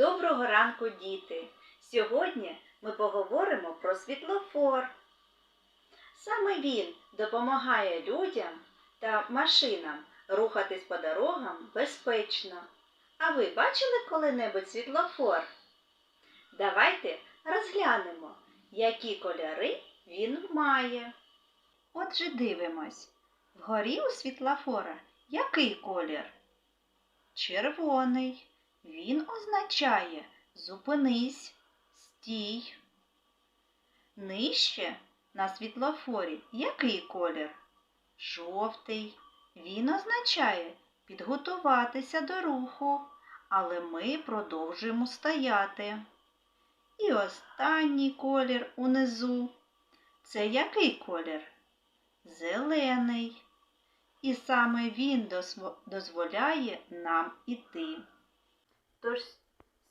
Доброго ранку, діти! Сьогодні ми поговоримо про світлофор. Саме він допомагає людям та машинам рухатись по дорогам безпечно. А ви бачили коли-небудь світлофор? Давайте розглянемо, які кольори він має. Отже, дивимось. Вгорі у світлофора який колір? Червоний. Він означає зупинись, стій. Нижче на світлофорі який колір? Жовтий. Він означає підготуватися до руху, але ми продовжуємо стояти. І останній колір унизу. Це який колір? Зелений. І саме він дозволяє нам іти. Тож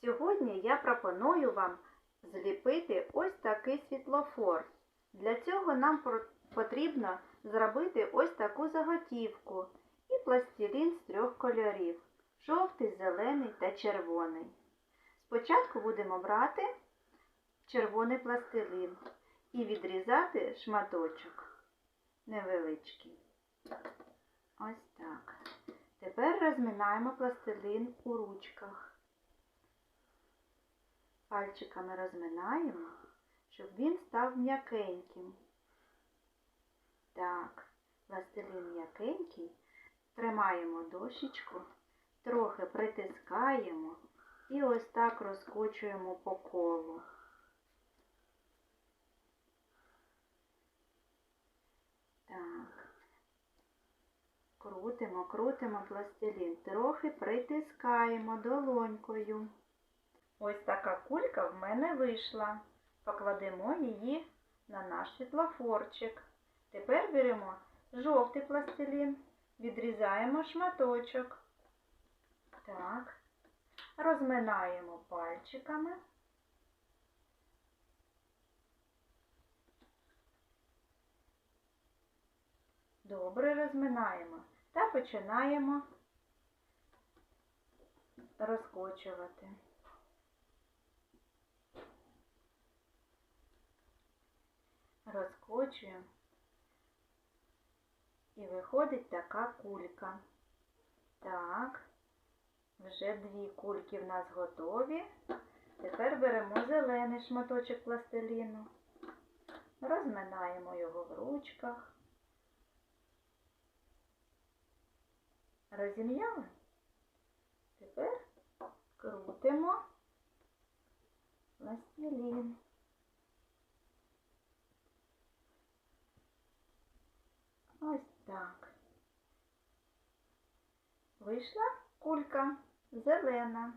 сьогодні я пропоную вам зліпити ось такий світлофор. Для цього нам потрібно зробити ось таку заготівку і пластилін з трьох кольорів жовтий, зелений та червоний. Спочатку будемо брати червоний пластилін і відрізати шматочок невеличкий. Ось так. Тепер розминаємо пластилін у ручках. Пальчиками розминаємо, щоб він став м'якеньким. Так, пластилін м'якенький. Тримаємо дощечку, трохи притискаємо і ось так розкочуємо по колу. Так. Крутимо, крутимо пластилін, трохи притискаємо долонькою. Ось така кулька в мене вийшла. Покладемо її на наш світлофорчик. Тепер беремо жовтий пластилін, відрізаємо шматочок. Так. Розминаємо пальчиками. Добре розминаємо та починаємо розкочувати. Розкочуємо і виходить така кулька. Так, вже дві кульки в нас готові. Тепер беремо зелений шматочок пластиліну, розминаємо його в ручках. Розім'яли? Тепер крутимо пластилін. Ось так. Вийшла кулька зелена.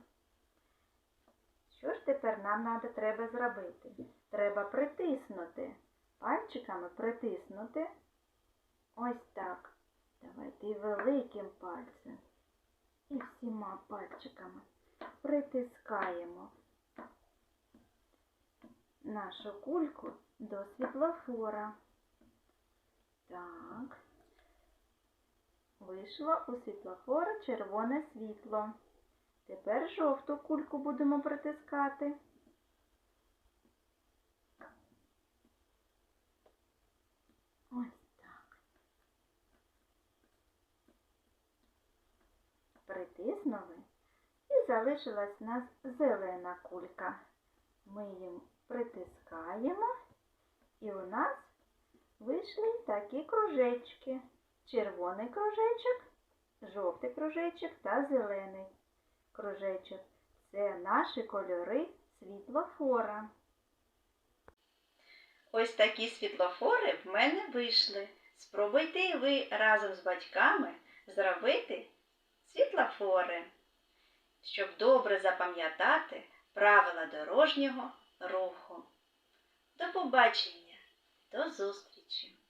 Що ж тепер нам надо, треба зробити? Треба притиснути. Пальчиками притиснути. Ось так. Давайте великим пальцем, і всіма пальчиками притискаємо нашу кульку до світлофора. Так, вийшло у світлофора червоне світло. Тепер жовту кульку будемо притискати. Ось так. Притиснули і залишилась у нас зелена кулька. Ми їм притискаємо, і у нас вийшли такі кружечки. Червоний кружечок, жовтий кружечок та зелений кружечок. Це наші кольори світлофора. Ось такі світлофори в мене вийшли. Спробуйте ви разом з батьками зробити світлофори, щоб добре запам'ятати правила дорожнього руху. До побачення, до зустрічі!